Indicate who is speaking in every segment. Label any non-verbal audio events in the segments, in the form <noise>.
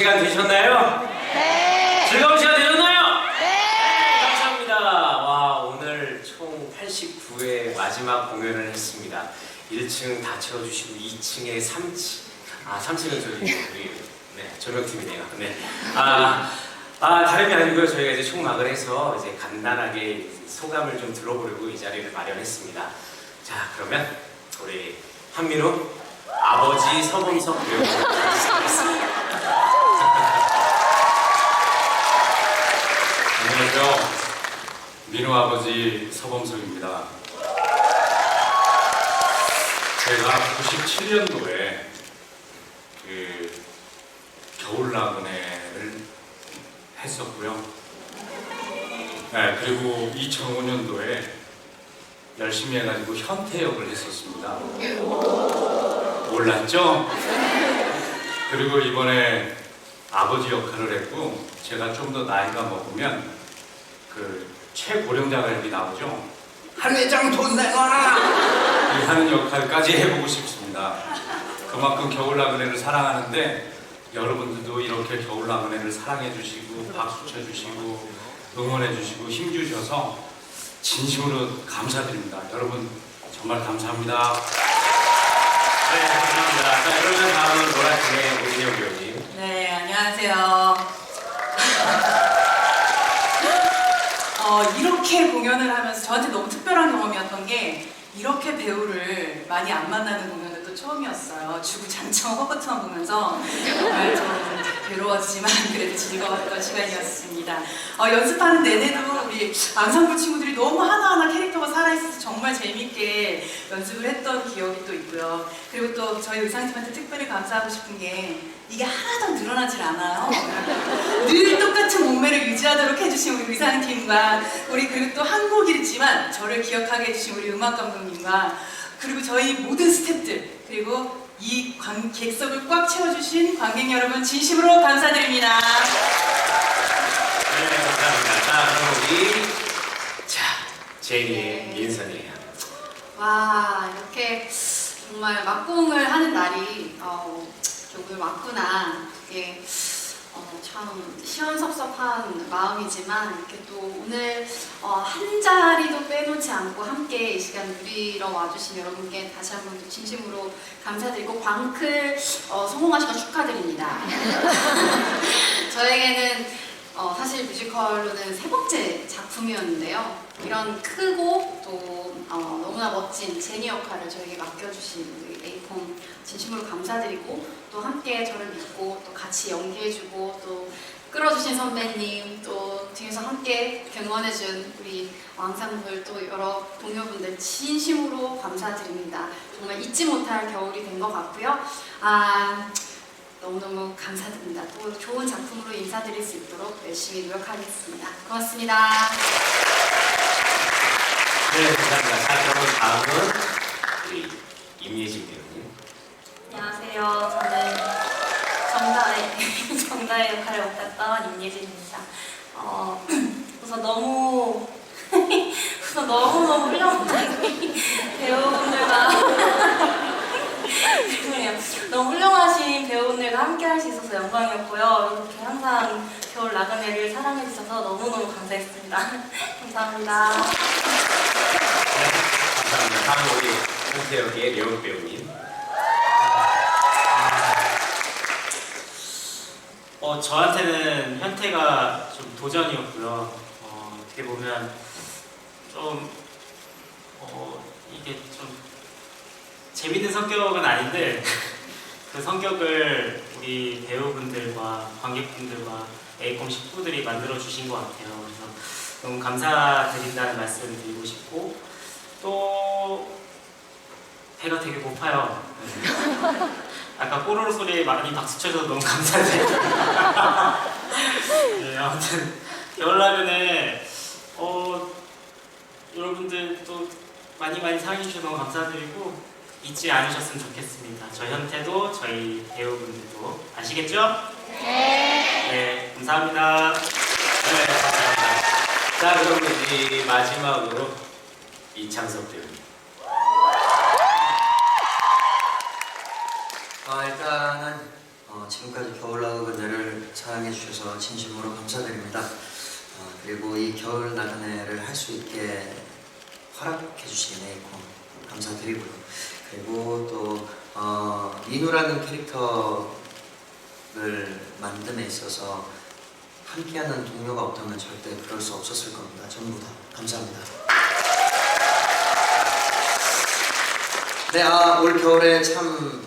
Speaker 1: 시간 되셨나요? 네. 즐거운 시간 되셨나요? 네. 감사합니다. 와 오늘 총 89회 마지막 공연을 했습니다. 1층 다 채워주시고 2층에 3층 아 3층은 저희 우리 네 조명팀이네요. 네. 아, 아 다름이 아니고요. 저희가 이제 총막을 해서 이제 간단하게 소감을 좀 들어보려고 이 자리를 마련했습니다. 자 그러면 우리 한민우 아버지 서범석 배우 시작하겠습니다.
Speaker 2: 민호 아버지 서범석입니다. 제가 97년도에 그 겨울 나그네를 했었고요. 네, 그리고 2005년도에 열심히 해가지고 현태 역을 했었습니다. 몰랐죠? 그리고 이번에 아버지 역할을 했고 제가 좀 더 나이가 먹으면 그 최고령자가 여기 나오죠. 한 회장 돈 내놔라! 이 하는 역할까지 해보고 싶습니다. 그만큼 겨울나그네를 사랑하는데 여러분들도 이렇게 겨울나그네를 사랑해 주시고 박수 쳐 주시고 응원해 주시고 힘 주셔서 진심으로 감사드립니다. 여러분 정말 감사합니다.
Speaker 1: 네 감사합니다. 자 그러면 다음은 노라팀의 오진영 배우님.
Speaker 3: 네, 안녕하세요. 어, 이렇게 공연을 하면서 저한테 너무 특별한 경험이었던 게 이렇게 배우를 많이 안 만나는 공연 은또 처음이었어요. 주구장창 허거트만 보면서 정말 좀 괴로웠지만 그래도 즐거웠던 시간이었습니다. 어, 연습하는 내내도 우리 앙상블 친구들이 너무 하나하나 캐릭터가 살아있어서 정말 재밌게 연습을 했던 기억이 또 있고요. 그리고 또 저희 의상팀한테 특별히 감사하고 싶은 게 이게 하나도 늘어나질 않아요. 늘 똑같은 몸매를 유지하도록 해주신 우리 의상팀과 우리 그리고 또 한국이지만 저를 기억하게 해주신 우리 음악 감독님과 그리고 저희 모든 스태프들 그리고 이 관, 객석을 꽉 채워주신 관객 여러분 진심으로 감사드립니다.
Speaker 1: 네 감사합니다. 자 그럼 우리 자 제니의
Speaker 4: 네.
Speaker 1: 민선이에요.
Speaker 4: 와 이렇게 정말 막공을 하는 날이 어, 오늘 왔구나 어, 참 시원섭섭한 마음이지만 이렇게 또 오늘 어, 한 자리도 빼놓지 않고 함께 이 시간 누리러 와주신 여러분께 다시 한번 또 진심으로 감사드리고 광클 어, 성공하신 거 축하드립니다. <laughs> 저에게는 어, 사실 뮤지컬로는 세 번째 작품이었는데요. 이런 크고 또 어, 너무나 멋진 제니 역할을 저에게 맡겨주신 우리 에이콤 진심으로 감사드리고 또 함께 저를 믿고 또 같이 연기해주고 또 끌어주신 선배님 또 뒤에서 함께 응원해준 우리 왕상들 또 여러 동료분들 진심으로 감사드립니다. 정말 잊지 못할 겨울이 된 것 같고요. 아 너무너무 감사드립니다. 또 좋은 작품으로 인사드릴 수 있도록 열심히 노력하겠습니다. 고맙습니다.
Speaker 1: 네 감사합니다. 자 그럼 다음은 우리 임예진 배우님.
Speaker 5: 안녕하세요. 저는 정다의 <laughs> 정다의 역할을 맡았던 임예진입니다. 어, <clears throat> 우선 너무 <laughs> 우선 너무 너무 훌륭한 <laughs> 배우분들과 죄송해요. 너무 훌륭하신 배우분들과 함께 할 수 있어서 영광이었고요. 이렇게 항상 겨울 나그네를 사랑해 주셔서 너무 너무 감사했습니다. <laughs> 감사합니다.
Speaker 1: 네 감사합니다. 다음 우리 역의 려욱 배우님.
Speaker 6: 어, 저한테는 현태가 좀 도전이었고요. 어, 어떻게 보면 좀, 어, 이게 좀 재밌는 성격은 아닌데 그 성격을 우리 배우분들과 관객분들과 에이콤 식구들이 만들어 주신 것 같아요. 그래서 너무 감사드린다는 말씀 드리고 싶고 또 배가 되게 고파요. 네. 아까 꼬르르 소리에 많이 박수 쳐줘서 너무 감사드려요. 네, 아무튼 겨울라면에 어, 여러분들 또 많이 많이 사랑해 주셔서 너무 감사드리고 잊지 않으셨으면 좋겠습니다. 저 현태도 저희 배우분들도 아시겠죠? 네. 네, 감사합니다.
Speaker 1: 네 감사합니다. 자 그럼 우리 마지막으로 이창석 배우님.
Speaker 7: 어, 일단은 어, 지금까지 겨울나그 그대를 사랑해 주셔서 진심으로 감사드립니다. 어, 그리고 이 겨울 나그네를 할 수 있게 허락해 주신 에이콘 감사드리고요. 그리고 또 어, 민우라는 캐릭터를 만듦에 있어서 함께하는 동료가 없다면 절대 그럴 수 없었을 겁니다. 전부 다 감사합니다. 네, 아, 올 겨울에 참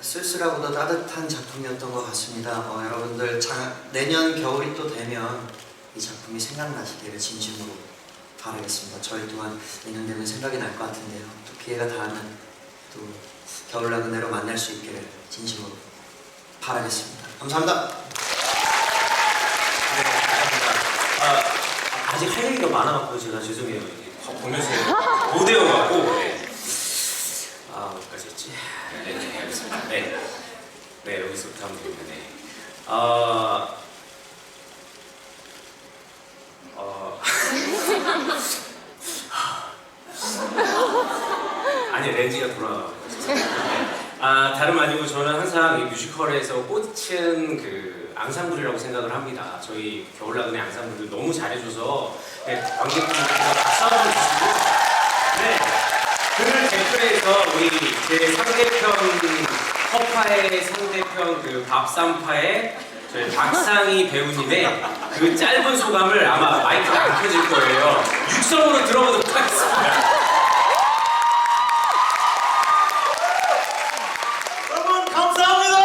Speaker 7: 쓸쓸하고도 따뜻한 작품이었던 것 같습니다. 어, 여러분들 자, 내년 겨울이 또 되면 이 작품이 생각나시기를 진심으로 바라겠습니다. 저희 또한 내년 되면 생각이 날 것 같은데요. 또 기회가 닿으면 또 겨울 나그네로 만날 수 있기를 진심으로 바라겠습니다. 감사합니다.
Speaker 1: 아, 아직 할 얘기가 많아갖고 제가 죄송해요. 보면서 못 외워갖고. 네. 아, 어디까지 했지? 네, 네, 알겠습니다. 네. 네, 여기서부터 하면 됩니다. 네. 아, 어, 아니, 렌즈가 돌아가고 아, 다름 아니고 저는 항상 이 뮤지컬에서 꽂힌 그 앙상블이라고 생각을 합니다. 저희 겨울나그네 앙상블들 너무 잘해줘서 네, 관객분들께서 박수 한번 주시고 네, 그를 대표해서 우리 제 상대편 허파의 상대편 그 밥삼파의 저희 박상희 배우님의 그 짧은 소감을 아마 마이크가 안 켜질 거예요. 육성으로 들어보도록 하겠습니다.
Speaker 6: 여러분 감사합니다.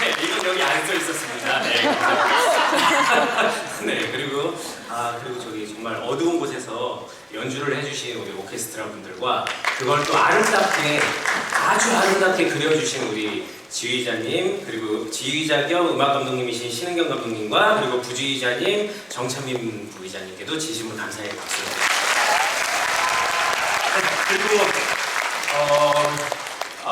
Speaker 1: 네, 이건 여기 안 써 있었습니다. 네, 감사합니다. 네, 그리고 아 그리고 저기 정말 어두운 곳에서 연주를 해주신 우리 오케스트라 분들과 그걸 또 아름답게 아주 아름답게 그려주신 우리 지휘자님 그리고 지휘자 겸 음악 감독님이신 신은경 감독님과 그리고 부지휘자님 정찬민 부의자님께도 진심으로 감사의 박수를 드립니다. 그리고 어.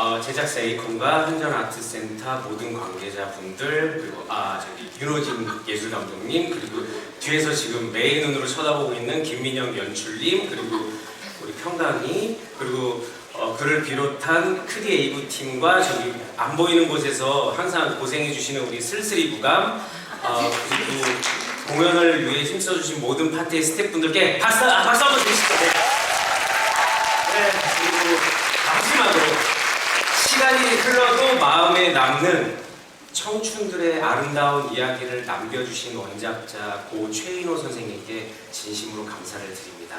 Speaker 1: 어, 제작사 에이콘과 한전아트센터 모든 관계자분들 그리고 아 저기 윤호진 예술 감독님 그리고 뒤에서 지금 매의 눈으로 쳐다보고 있는 김민영 연출님 그리고 우리 평강이 그리고 어, 그를 비롯한 크디 에이브 팀과 저기 안 보이는 곳에서 항상 고생해 주시는 우리 슬슬이 부감 어, 그리고 공연을 위해 힘써주신 모든 파티의 스태프분들께 박수, 아, 박수 한번. 네. 네, 그리고 마지막으로 시간이 흘러도 마음에 남는 청춘들의 아름다운 이야기를 남겨주신 원작자 고 최인호 선생님께 진심으로 감사를 드립니다.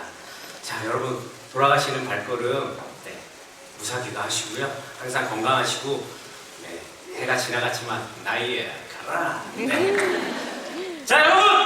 Speaker 1: 자, 여러분 돌아가시는 발걸음 네, 무사기가 하시고요. 항상 건강하시고 네, 해가 지나갔지만 나이에 가라. 네. <laughs> 자, 여러분